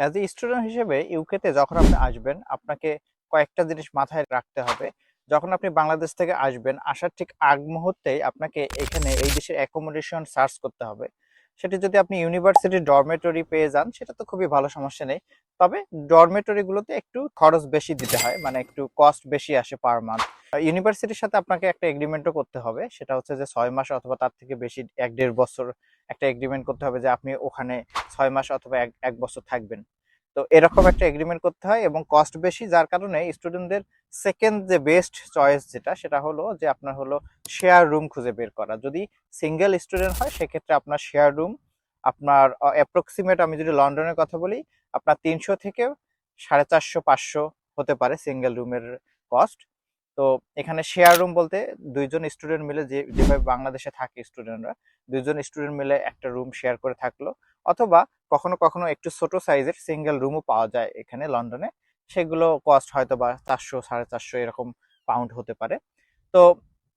As a student হিসেবে ইউকেতে যখন আপনি আসবেন, আপনাকে কয়েকটা জিনিস মাথায় রাখতে হবে। যখন আপনি বাংলাদেশ থেকে আসবেন, আসার ঠিক আগ মুহূর্তেই আপনাকে এখানে এই দেশের অ্যাকোমোডেশন সার্চ করতে হবে। সেটি যদি আপনি ইউনিভার্সিটি ডরমেটরি পেয়ে যান, সেটা তো খুবই ভালো সমস্যা নেই। তবে ডরমেটরি গুলোতে একটু খরচ বেশি দিতে হয় মানে একটু কস্ট বেশি আসে পার মান্থ ইউনিভার্সিটির সাথে আপনাকে একটা এগ্রিমেন্টও করতে হবে, সেটা হচ্ছে যে ছয় মাস অথবা তার থেকে বেশি, এক দেড় বছর একটা এগ্রিমেন্ট করতে হবে যে আপনি ওখানে ছয় মাস অথবা এক এক বছর থাকবেন। তো এরকম একটা এগ্রিমেন্ট করতে হয় এবং কস্ট বেশি, যার কারণে স্টুডেন্টদের সেকেন্ড যে বেস্ট চয়েস যেটা, সেটা হলো যে আপনার হলো শেয়ার রুম খুঁজে বের করা। যদি সিঙ্গেল স্টুডেন্ট হয়, সেক্ষেত্রে আপনার শেয়ার রুম আপনার অ্যাপ্রক্সিমেট আমি যদি লন্ডনের কথা বলি, আপনার তিনশো থেকে সাড়ে চারশো, পাঁচশো হতে পারে সিঙ্গেল রুমের কস্ট তো এখানে শেয়ার রুম বলতে দুইজন স্টুডেন্ট মিলে যে, যেভাবে বাংলাদেশে থাকে স্টুডেন্টরা দুইজন স্টুডেন্ট মিলে একটা রুম শেয়ার করে থাকল। অথবা কখনো কখনো একটু ছোট সাইজের সিঙ্গেল রুমও পাওয়া যায় এখানে লন্ডনে। সেগুলো কস্ট হয়তো বা চারশো, সাড়ে চারশো এরকম পাউন্ড হতে পারে। তো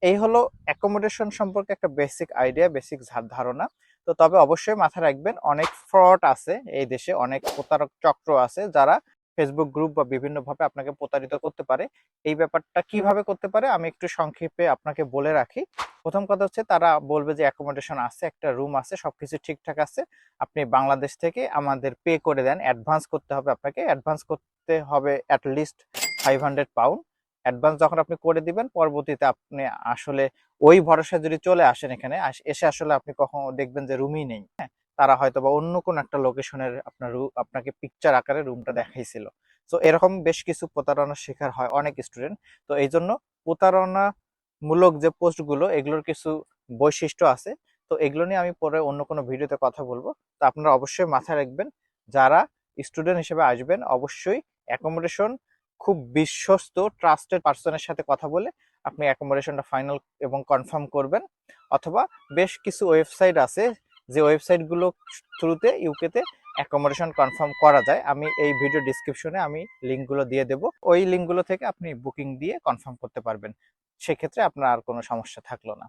এই হলো অ্যাকোমোডেশন সম্পর্কে একটা বেসিক আইডিয়া বেসিক ধারণা। তো তবে অবশ্যই মাথায় রাখবেন, অনেক ফ্রড আছে এই দেশে, অনেক প্রতারক চক্র আছে যারা ফেসবুক গ্রুপ বা বিভিন্নভাবে আপনাকে প্রতারিত করতে পারে। এই ব্যাপারটা কীভাবে করতে পারে আমি একটু সংক্ষেপে আপনাকে বলে রাখি। প্রথম কথা হচ্ছে তারা বলবে যে অ্যাকোমোডেশন আছে, একটা রুম আছে, সবকিছু ঠিকঠাক আছে। আপনি বাংলাদেশ থেকে আমাদের পে করে দেন। অ্যাডভান্স করতে হবে আপনাকে। অ্যাডভান্স করতে হবে at least five hundred pound advance যখন আপনি করে দিবেন, পরবর্তীতে আপনি আসলে ওই ভরসা যদি চলে আসেন এখানে এসে আসলে আপনি কখনো দেখবেন যে রুমই নেই হ্যাঁ? তারা হয়তো বা অন্য কোন একটা লোকেশনের আপনার আপনাকে পিকচার আকারে রুমটা দেখাইছিল। তো এরকম বেশ কিছু প্রতারণার শিকার হয় অনেক স্টুডেন্ট তো এই জন্য প্রতারণা মূলক যে পোস্টগুলো এগুলোর কিছু বৈশিষ্ট্য আছে। তো এগুলো নিয়ে আমি পরে অন্য কোনো ভিডিওতে কথা বলব। তো আপনারা অবশ্যই মাথায় রাখবেন, যারা স্টুডেন্ট হিসেবে আসবেন, অবশ্যই অ্যাকোমোডেশন খুব বিশ্বস্ত ট্রাস্টেড পার্সনের সাথে কথা বলে আপনি অ্যাকোমোডেশনটা ফাইনাল এবং কনফার্ম করবেন। অথবা বেশ কিছু ওয়েবসাইট আছে যে ওয়েবসাইটগুলো থ্রুতে ইউকেতে অ্যাকোমোডেশন কনফার্ম করা যায়, আমি এই ভিডিও ডিসক্রিপশনে আমি লিঙ্কগুলো দিয়ে দেব। ওই লিঙ্কগুলো থেকে আপনি বুকিং দিয়ে কনফার্ম করতে পারবেন। সেক্ষেত্রে আপনার আর কোনো সমস্যা থাকল না।